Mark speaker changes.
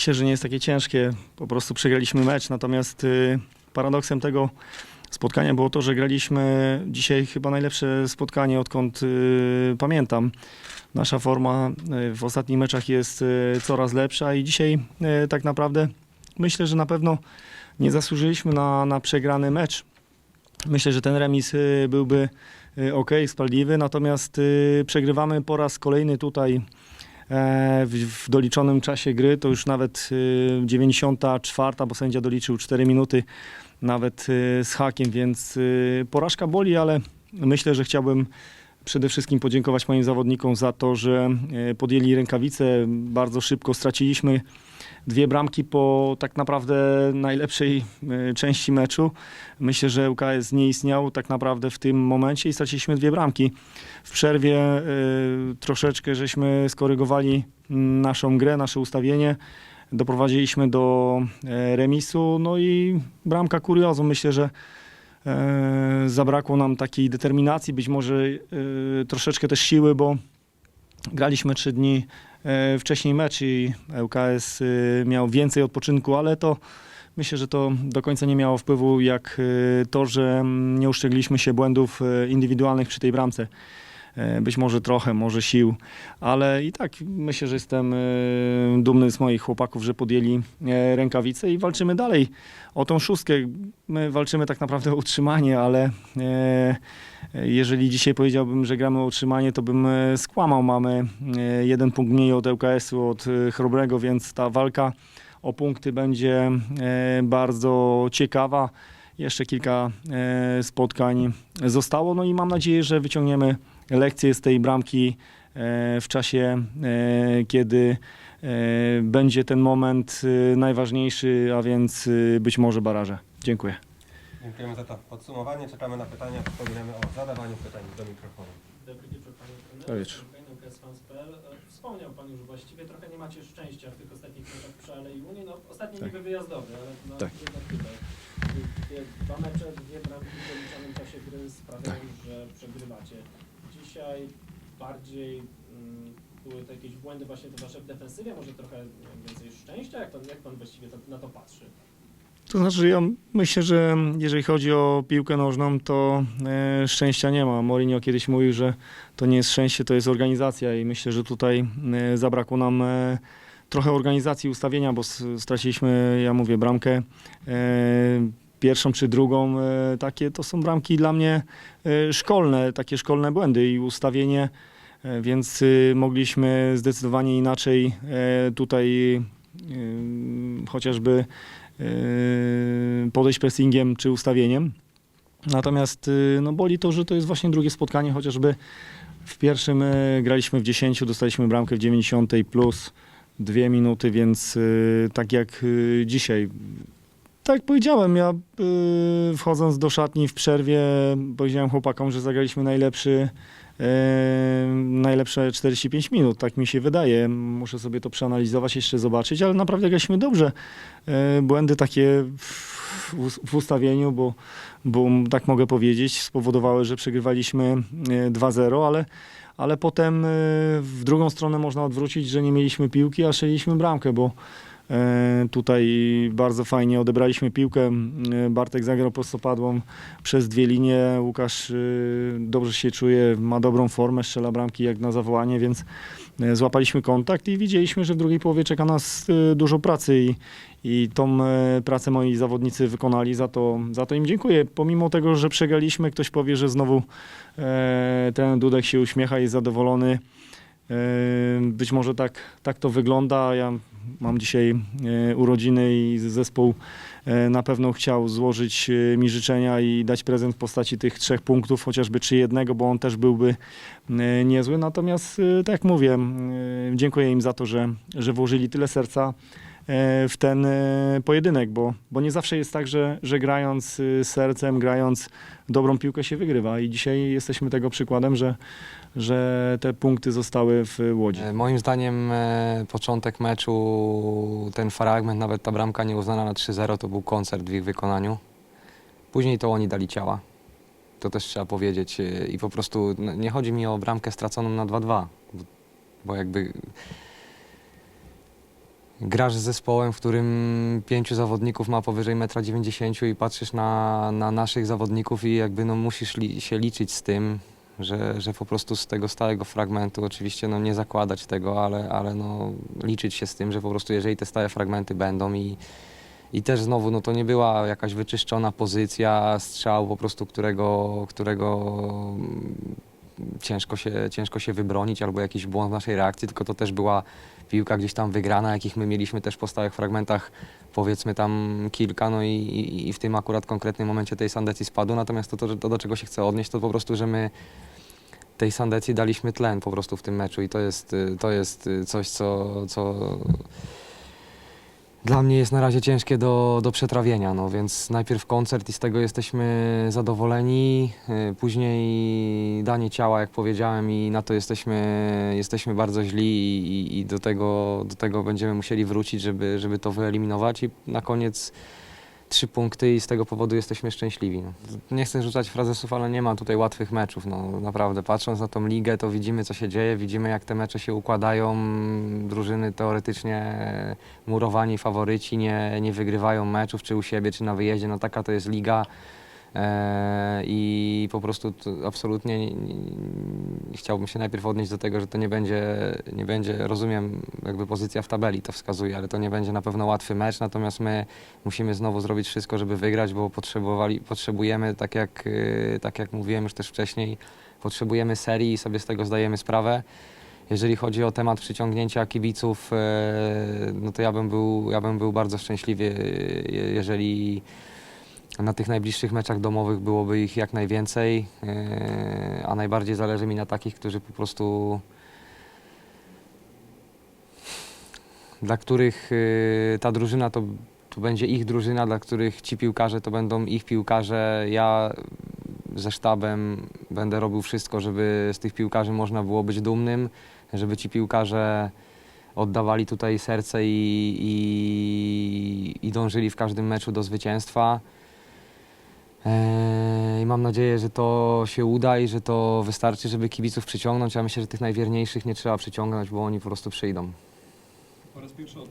Speaker 1: myślę, że nie jest takie ciężkie. Po prostu przegraliśmy mecz, natomiast y, paradoksem tego spotkania było to, że graliśmy dzisiaj chyba najlepsze spotkanie, odkąd y, pamiętam. Nasza forma y, w ostatnich meczach jest coraz lepsza i dzisiaj tak naprawdę myślę, że na pewno nie zasłużyliśmy na, na przegrany mecz. Myślę, że ten remis byłby ok, sprawiedliwy, natomiast przegrywamy po raz kolejny tutaj w, w doliczonym czasie gry. To już nawet y, 94, bo sędzia doliczył 4 minuty nawet y, z hakiem, więc y, porażka boli, ale myślę, że chciałbym przede wszystkim podziękować moim zawodnikom za to, że e, podjęli rękawice. Bardzo szybko straciliśmy dwie bramki po tak naprawdę najlepszej e, części meczu. Myślę, że UKS nie istniał tak naprawdę w tym momencie i straciliśmy dwie bramki. W przerwie e, troszeczkę żeśmy skorygowali naszą grę, nasze ustawienie. Doprowadziliśmy do e, remisu, no i bramka kuriozum. Myślę, że zabrakło nam takiej determinacji, być może troszeczkę też siły, bo graliśmy trzy dni e, wcześniej mecz i ŁKS e, miał więcej odpoczynku, ale to myślę, że to do końca nie miało wpływu jak e, to, że nie uszczegliśmy się błędów indywidualnych przy tej bramce. E, Być może trochę, może sił, ale i tak myślę, że jestem e, dumny z moich chłopaków, że podjęli e, rękawice i walczymy dalej o tą szóstkę. My walczymy tak naprawdę o utrzymanie, ale jeżeli dzisiaj powiedziałbym, że gramy o utrzymanie, to bym skłamał. Mamy jeden punkt mniej od ŁKS-u, od Chrobrego, więc ta walka o punkty będzie bardzo ciekawa. Jeszcze kilka spotkań zostało, no i mam nadzieję, że wyciągniemy lekcje z tej bramki e, w czasie, e, kiedy e, będzie ten moment najważniejszy, a więc być może baraże. Dziękuję.
Speaker 2: Dziękujemy za to podsumowanie. Czekamy na pytania. Przypominamy o zadawaniu pytań do mikrofonu.
Speaker 3: Dobry wieczór Panie Trenerze. Wspomniał Pan już właściwie, trochę nie macie szczęścia w tych ostatnich meczach przy Alei Unii. No, ostatni
Speaker 1: Tak.
Speaker 3: niby wyjazdowy, ale no,
Speaker 1: Tak.
Speaker 3: jednak tutaj. Dwie, dwa mecze, dwie bramki w doliczonym czasie gry sprawiają,
Speaker 1: Tak.
Speaker 3: że przegrywacie. Dzisiaj bardziej mm, były to jakieś błędy właśnie to Wasze w defensywie, może trochę więcej szczęścia? Jak Pan, jak pan właściwie to, na to patrzy?
Speaker 1: To znaczy, ja myślę, że jeżeli chodzi o piłkę nożną, to e, szczęścia nie ma. Mourinho kiedyś mówił, że to nie jest szczęście, to jest organizacja i myślę, że tutaj e, zabrakło nam e, trochę organizacji, ustawienia, bo straciliśmy, ja mówię, bramkę e, pierwszą czy drugą. E, takie to są bramki dla mnie e, szkolne, takie szkolne błędy i ustawienie, e, więc e, mogliśmy zdecydowanie inaczej tutaj chociażby podejść pressingiem czy ustawieniem. Natomiast yy, no boli to, że to jest właśnie drugie spotkanie, chociażby w pierwszym graliśmy w 10, dostaliśmy bramkę w 90 plus dwie minuty, więc yy, tak jak dzisiaj. Tak jak powiedziałem, ja yy, wchodząc do szatni w przerwie powiedziałem chłopakom, że zagraliśmy najlepszy yy, najlepsze 45 minut, tak mi się wydaje. Muszę sobie to przeanalizować, jeszcze zobaczyć, ale naprawdę graliśmy dobrze. E, błędy takie w, w ustawieniu, bo, bo tak mogę powiedzieć, spowodowały, że przegrywaliśmy e, 2-0, ale, ale potem w drugą stronę można odwrócić, że nie mieliśmy piłki, a strzeliśmy bramkę, bo tutaj bardzo fajnie odebraliśmy piłkę. E, Bartek zagrał prostopadłą przez dwie linie. Łukasz e, dobrze się czuje, ma dobrą formę, strzela bramki jak na zawołanie, więc e, złapaliśmy kontakt i widzieliśmy, że w drugiej połowie czeka nas e, dużo pracy i, i tą e, pracę moi zawodnicy wykonali, za to, za to im dziękuję. Pomimo tego, że przegraliśmy, ktoś powie, że znowu e, ten Dudek się uśmiecha, jest zadowolony. Być może tak, tak to wygląda. Ja mam dzisiaj e, urodziny i zespół e, na pewno chciał złożyć e, mi życzenia i dać prezent w postaci tych trzech punktów, chociażby czy jednego, bo on też byłby niezły. Natomiast, tak jak mówię, dziękuję im za to, że, że włożyli tyle serca w ten e, pojedynek, bo, bo nie zawsze jest tak, że, że grając e, sercem, grając dobrą piłkę się wygrywa i dzisiaj jesteśmy tego przykładem, że, że te punkty zostały w Łodzi.
Speaker 4: E, Moim zdaniem e, początek meczu, ten fragment, nawet ta bramka nieuznana na 3-0 to był koncert w ich wykonaniu. Później to oni dali ciała. To też trzeba powiedzieć. e, I po prostu no, nie chodzi mi o bramkę straconą na 2-2, bo- bo jakby grasz z zespołem, w którym pięciu zawodników ma powyżej 1,90 m i patrzysz na, na naszych zawodników i jakby no musisz li, się liczyć z tym, że, że po prostu z tego stałego fragmentu, oczywiście no nie zakładać tego, ale, ale no liczyć się z tym, że po prostu jeżeli te stałe fragmenty będą i, i też znowu no to nie była jakaś wyczyszczona pozycja, strzał po prostu, którego, którego ciężko się, ciężko się wybronić albo jakiś błąd w naszej reakcji, tylko to też była piłka gdzieś tam wygrana, jakich my mieliśmy też po stałych fragmentach powiedzmy tam kilka, no i, i, i w tym akurat konkretnym momencie tej Sandecji spadł, natomiast to, to, to do czego się chcę odnieść, to po prostu, że my tej Sandecji daliśmy tlen po prostu w tym meczu i to jest, y, to jest y, coś, co, co dla mnie jest na razie ciężkie do, do przetrawienia, no więc najpierw koncert i z tego jesteśmy zadowoleni, y, później danie ciała, jak powiedziałem i na to jesteśmy, jesteśmy bardzo źli i, i, i do, tego, do tego będziemy musieli wrócić, żeby, żeby to wyeliminować. I na koniec trzy punkty i z tego powodu jesteśmy szczęśliwi. Nie chcę rzucać frazesów, ale nie ma tutaj łatwych meczów. No, naprawdę, patrząc na tą ligę, to widzimy, co się dzieje, widzimy, jak te mecze się układają. Drużyny teoretycznie murowani faworyci nie, nie wygrywają meczów, czy u siebie, czy na wyjeździe. No taka to jest liga. E, I po prostu absolutnie nie, nie, nie chciałbym się najpierw odnieść do tego, że to nie będzie, nie będzie, rozumiem, jakby pozycja w tabeli to wskazuje, ale to nie będzie na pewno łatwy mecz, natomiast my musimy znowu zrobić wszystko, żeby wygrać, bo potrzebowali, potrzebujemy, tak jak, y, tak jak mówiłem już też wcześniej, potrzebujemy serii i sobie z tego zdajemy sprawę. Jeżeli chodzi o temat przyciągnięcia kibiców, e, no to ja bym był, ja bym był bardzo szczęśliwy, je- jeżeli na tych najbliższych meczach domowych byłoby ich jak najwięcej, e, a najbardziej zależy mi na takich, którzy po prostu dla których e, ta drużyna to, to będzie ich drużyna, dla których ci piłkarze to będą ich piłkarze. Ja ze sztabem będę robił wszystko, żeby z tych piłkarzy można było być dumnym, żeby ci piłkarze oddawali tutaj serce i, i, i dążyli w każdym meczu do zwycięstwa. Eee, I mam nadzieję, że to się uda i że to wystarczy, żeby kibiców przyciągnąć. Ja myślę, że tych najwierniejszych nie trzeba przyciągnąć, bo oni po prostu przyjdą.
Speaker 5: Po raz pierwszy od